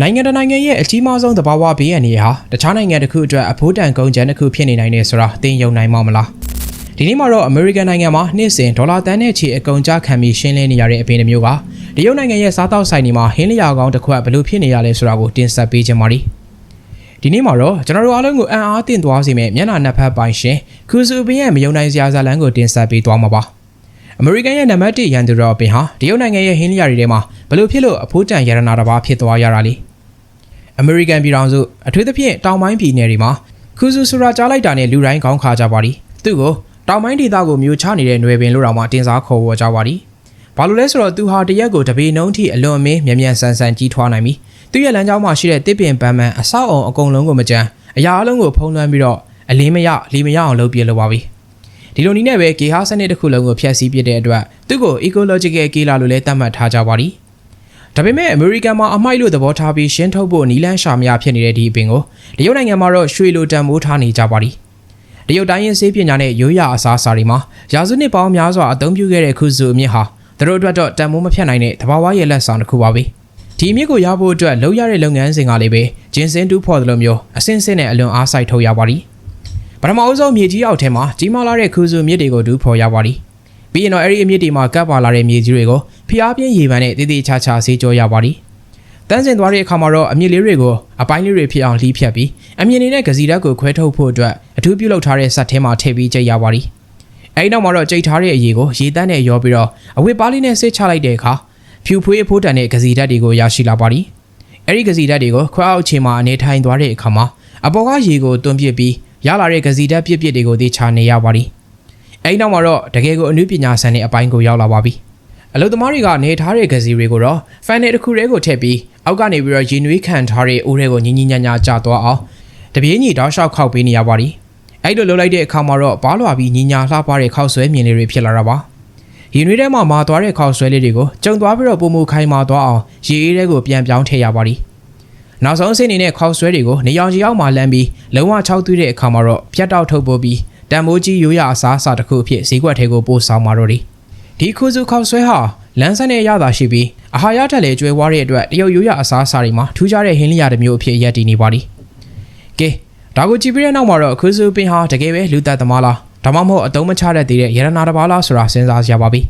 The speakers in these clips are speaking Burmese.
နိုင်ငံတစ်နိုင်ငံရဲ့အကြီးမားဆုံးသဘာဝဘေးအန္တရာယ်ဟာတခြားနိုင်ငံတစ်ခုအတွက်အဖိုးတန်ကုန်ကျန်းတစ်ခုဖြစ်နေနိုင်တယ်ဆိုတာသိယုံနိုင်မှာမလားဒီနေ့မှာတော့အမေရိကန်နိုင်ငံမှာနှစ်စဉ်ဒေါ်လာတန်းနဲ့ချီအကုန်ကြခံပြီးရှင်းလင်းနေရတဲ့အပင်တစ်မျိုးကတရုတ်နိုင်ငံရဲ့စားတောက်ဆိုင်တွေမှာဟင်းလျာကောင်းတစ်ခွက်ဘယ်လိုဖြစ်နေရလဲဆိုတာကိုတင်ဆက်ပေးချင်ပါ ड़ी ဒီနေ့မှာတော့ကျွန်တော်တို့အားလုံးကိုအံ့အားသင့်သွားစေမယ့်မျက်နှာနှစ်ဖက်ပိုင်ရှင်ခူဇူပင်ရဲ့မယုံနိုင်စရာဇာတ်လမ်းကိုတင်ဆက်ပေးသွားမှာပါအမေရိကန်ရဲ့နံပါတ်1ရန်သူတော်ပင်ဟာတရုတ်နိုင်ငံရဲ့ဟင်းလျာတွေထဲမှာဘယ်လိုဖြစ်လို့အဖိုးတန်ရတနာတစ်ပါးဖြစ်သွားရတာလဲ အမေရိကန်ပြည်ထောင်စုအထူးသဖြင့်တောင်ပိုင်းပြည်နယ်တွေမှာခူဇူဆူရာကြားလိုက်တာနဲ့လူတိုင်းကောင်းခါကြပါသည်သူ့ကိုတောင်ပိုင်းဒေသကိုမျိုးချနေတဲ့ຫນွေပင်လို့တောင်မှတင်စားခေါ်ဝေါ်ကြပါသည်ဘာလို့လဲဆိုတော့သူဟာတရက်ကိုတပေနှုံးထိအလွန်အမင်းမြန်မြန်ဆန်ဆန်ကြီးထွားနိုင်ပြီသူ့ရဲ့လမ်းကြောင်းမှာရှိတဲ့တစ်ပင်ပန်းပန်းအဆောက်အုံအကုန်လုံးကိုမကြမ်းအရာအလုံးကိုဖုံးလွှမ်းပြီးတော့အလင်းမရလီမရအောင်လုပ်ပြလိုပါပြီဒီလိုနည်းနဲ့ပဲဂေဟာစနစ်တစ်ခုလုံးကိုဖျက်ဆီးပစ်တဲ့အတွက်သူ့ကို ecological killer လို့လည်းသတ်မှတ်ထားကြပါသည် ဒါပေမဲ့အမေရိကန်မှာအမိုက်လို့သဘောထားပြီးရှင်းထုတ်ဖို့နီလန်းရှာမရဖြစ်နေတဲ့ဒီအပင်ကိုတရုတ်နိုင်ငံမှာတော့ရွှေလိုတန်မိုးထားနေကြပါသည်တရုတ်တိုင်းရင်းစေးပညာနဲ့ရိုးရာအစားအစာတွေမှာရာစုနှစ်ပေါင်းများစွာအသုံးပြုခဲ့တဲ့ခုစုအမြင့်ဟာသူတို့အတွက်တော့တန်မိုးမဖြတ်နိုင်တဲ့သဘာဝရဲ့လက်ဆောင်တစ်ခုပါပဲဒီအမြင့်ကိုရဖို့အတွက်လုံရတဲ့လုပ်ငန်းစဉ်ကလည်းပဲဂျင်းစင်တူးဖော်သလိုမျိုးအစင်းစင်းနဲ့အလွန်အားစိုက်ထုတ်ရပါသည်ပထမအဆုံးမြေကြီးအောက်ထဲမှာကြီးမားလာတဲ့ခုစုမြစ်တွေကိုတူးဖော်ရပါသည် ပြီးရင်တော့အဲ့ဒီအမြင့်တွေမှာကပ်ပါလာတဲ့မြေကြီးတွေကိုဖျားပြင်းရေပန်းနဲ့တည်တည်ချာချာဆေးကြောရပါသည်တန်းစင်သွားတဲ့အခါမှာတော့အမြင့်လေးတွေကိုအပိုင်းလေးတွေဖြစ်အောင်လှီးဖြတ်ပြီးအမြင့်လေးနဲ့ဂစီဓာတ်ကိုခွဲထုတ်ဖို့အတွက်အထူးပြုလုပ်ထားတဲ့စက်ထဲမှာထည့်ပြီးကြိတ်ရပါသည်အဲဒီနောက်မှာတော့ကြိတ်ထားတဲ့အရေကိုရေတန်းနဲ့ရောပြီးတော့အဝတ်ပါးလေးနဲ့ဆေးချလိုက်တဲ့အခါဖြူဖွေးအဖိုးတန်တဲ့ဂစီဓာတ်တွေကိုရရှိလာပါသည်အဲဒီဂစီဓာတ်တွေကိုခွဲအောက်ခြေမှာအနေထိုင်သွားတဲ့အခါမှာအပေါ်ကရေကိုတွန်းပစ်ပြီးရလာတဲ့ဂစီဓာတ်ပြစ်ပြစ်တွေကိုသိချနေရပါသည် အဲဒီနောက်မှာတော့တကယ်ကိုအနုပညာဆန်တဲ့အပိုင်းကိုရောက်လာပါပြီအလုသမားတွေကနေထားတဲ့ဂစီတွေကိုတော့ဖန်နယ်တစ်ခုတည်းကိုထည့်ပြီးအောက်ကနေပြီးတော့ရင်နွေးခံထားတဲ့အိုးတွေကိုညင်ညင်ညာညာကျသွားအောင်တပြေးညီတောက်လျှောက်ခောက်ပေးနေရပါသည်အဲ့လိုလုပ်လိုက်တဲ့အခါမှာတော့ဘားလွာပြီးညင်ညာလှပတဲ့ခောက်ဆွဲမြင်လေးတွေဖြစ်လာတာပါရင်နွေးထဲမှာမာသွားတဲ့ခောက်ဆွဲလေးတွေကိုကျုံသွားပြီးတော့ပုံမူခိုင်းမာသွားအောင်ရေအေးတွေကိုပြန်ပြောင်းထည့်ရပါသည်နောက်ဆုံးအဆင့်အနေနဲ့ခောက်ဆွဲတွေကိုနေရောင်ခြေအောက်မှာလမ်းပြီးလုံးဝခြောက်သွေးတဲ့အခါမှာတော့ဖြတ်တောက်ထုတ်ပိုးပြီး တန်မိုးကြီးရိုးရအစားအစာတစ်ခုအဖြစ်ဈေးကွက်ထဲကိုပို့ဆောင်มาတော့တယ်ဒီခုစုခောက်ဆွဲဟာလမ်းဆက်နဲ့ရတာရှိပြီးအာဟာရထက်လည်းကျွဲဝါးတဲ့အတွက်တရုတ်ရိုးရအစားအစာတွေမှာထူးခြားတဲ့ဟင်းလျာတစ်မျိုးအဖြစ်ရပ်တည်နေပါသည်ကဲဒါကိုကြည့်ပြီးတဲ့နောက်မှာတော့ခုစုပင်ဟာတကယ်ပဲလူသက်သမားလားဒါမှမဟုတ်အတုံးမချတတ်သေးတဲ့ရတနာတစ်ပါးလားဆိုတာစဉ်းစားကြပါပြီ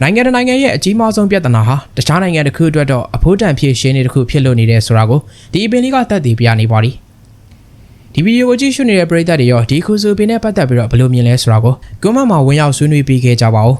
နိုင်ငံတစ်နိုင်ငံရဲ့အကြီးမားဆုံးပြဿနာဟာတခြားနိုင်ငံတစ်ခုအတွက်တော့အဖိုးတန်ဖြစ်ရှင်းနေတစ်ခုဖြစ်လို့နေတယ်ဆိုတာကိုဒီအပင်လေးကသက်သေပြနေပါသည် ဒီဗီဒီယိုကိုကြည့်ရှုနေတဲ့ပရိသတ်တွေရောဒီခုစုပင်နဲ့ပတ်သက်ပြီးတော့ဘယ်လိုမြင်လဲဆိုတာကိုကွန်မန့်မှာဝင်ရောက်ဆွေးနွေးပေးခဲ့ကြပါဦး